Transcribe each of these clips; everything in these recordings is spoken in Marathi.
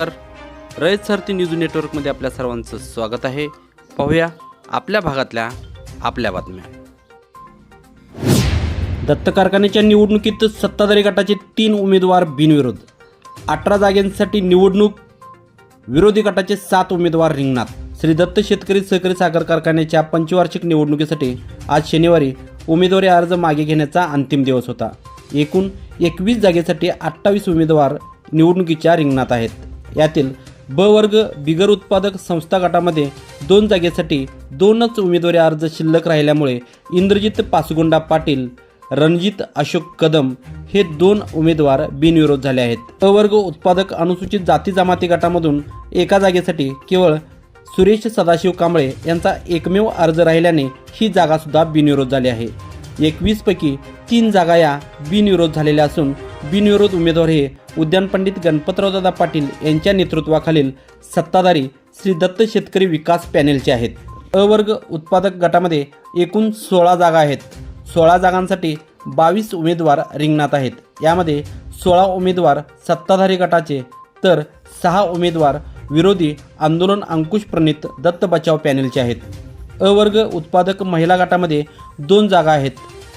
तर रयत सरती न्यूज नेटवर्कमध्ये आपल्या सर्वांचं स्वागत आहे. पाहूया आपल्या भागातल्या आपल्या बातम्या. दत्त कारखान्याच्या निवडणुकीत सत्ताधारी गटाचे तीन उमेदवार बिनविरोध. अठरा जागांसाठी निवडणूक विरोधी गटाचे सात उमेदवार रिंगणात. श्री दत्त शेतकरी सहकारी साखर कारखान्याच्या पंचवार्षिक निवडणुकीसाठी आज शनिवारी उमेदवारी अर्ज मागे घेण्याचा अंतिम दिवस होता. एकूण एकवीस जागेसाठी अठ्ठावीस उमेदवार निवडणुकीच्या रिंगणात आहेत. यातील ब वर्ग बिगर उत्पादक संस्था गटामध्ये दोन जागेसाठी दोनच उमेदवारी अर्ज शिल्लक राहिल्यामुळे इंद्रजित पासगुंडा पाटील रणजित अशोक कदम हे दोन उमेदवार बिनविरोध झाले आहेत. अवर्ग वर्ग उत्पादक अनुसूचित जाती जमाती गटामधून एका जागेसाठी केवळ सुरेश सदाशिव कांबळे यांचा एकमेव अर्ज राहिल्याने ही जागासुद्धा बिनविरोध झाली आहे. एकवीस पैकी तीन जागा या बिनविरोध झालेल्या असून बिनविरोध उमेदवार हे उद्यान पंडित गणपतरावदादा पाटील यांच्या नेतृत्वाखालील सत्ताधारी श्री दत्त शेतकरी विकास पॅनेलचे आहेत. अ वर्ग उत्पादक गटामध्ये एकूण सोळा जागा आहेत. सोळा जागांसाठी बावीस उमेदवार रिंगणात आहेत. यामध्ये सोळा उमेदवार सत्ताधारी गटाचे तर सहा उमेदवार विरोधी आंदोलन अंकुश प्रणित दत्त बचाव पॅनेलचे आहेत. अ वर्ग उत्पादक महिला गटामध्ये दोन जागा आहेत.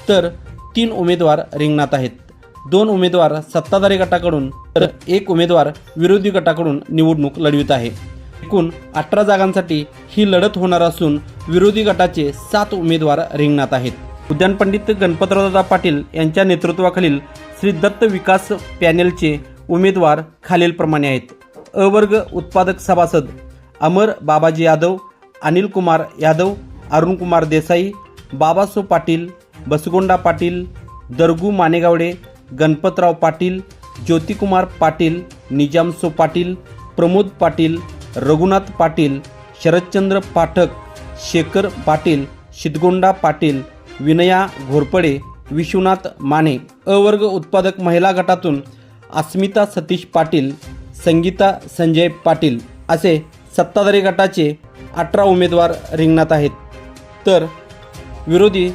तर तीन उमेदवार रिंगणात आहेत. दोन उमेदवार सत्ताधारी गटाकडून तर एक उमेदवार विरोधी गटाकडून निवडणूक लढवित आहे. एकूण अठरा जागांसाठी ही लढत होणार असून विरोधी गटाचे सात उमेदवार रिंगणात आहेत. उद्यान पंडित गणपतरावदादा पाटील यांच्या नेतृत्वाखालील श्री दत्त विकास पॅनेलचे उमेदवार खालीलप्रमाणे आहेत. अवर्ग उत्पादक सभासद अमर बाबाजी यादव अनिल कुमार यादव अरुण कुमार देसाई बाबासो पाटील बसगोंडा पाटील दरगू मानेगावडे गणपतराव पाटील ज्योतिकुमार पाटील निजामसो पाटील प्रमोद पाटील रघुनाथ पाटील शरदचंद्र पाठक शेखर पाटील शिदगोंडा पाटील विनया घोरपडे विश्वनाथ माने अवर्ग उत्पादक महिला गटातून अस्मिता सतीश पाटील संगीता संजय पाटील असे सत्ताधारी गटाचे अठरा उमेदवार रिंगणात आहेत. तर विरोधी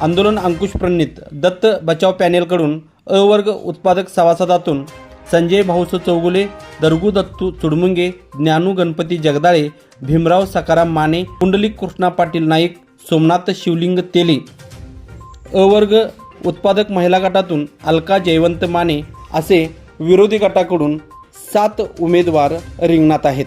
आंदोलन अंकुश प्रणित दत्त बचाव पॅनेलकडून अवर्ग उत्पादक सभासदातून संजय भाऊसो चौगुले दरगू दत्तू चुडमुंगे ज्ञानू गणपती जगदाळे भीमराव सकाराम माने कुंडलिक कृष्णा पाटील नाईक सोमनाथ शिवलिंग तेली अवर्ग उत्पादक महिला गटातून अलका जयवंत माने असे विरोधी गटाकडून सात उमेदवार रिंगणात आहेत.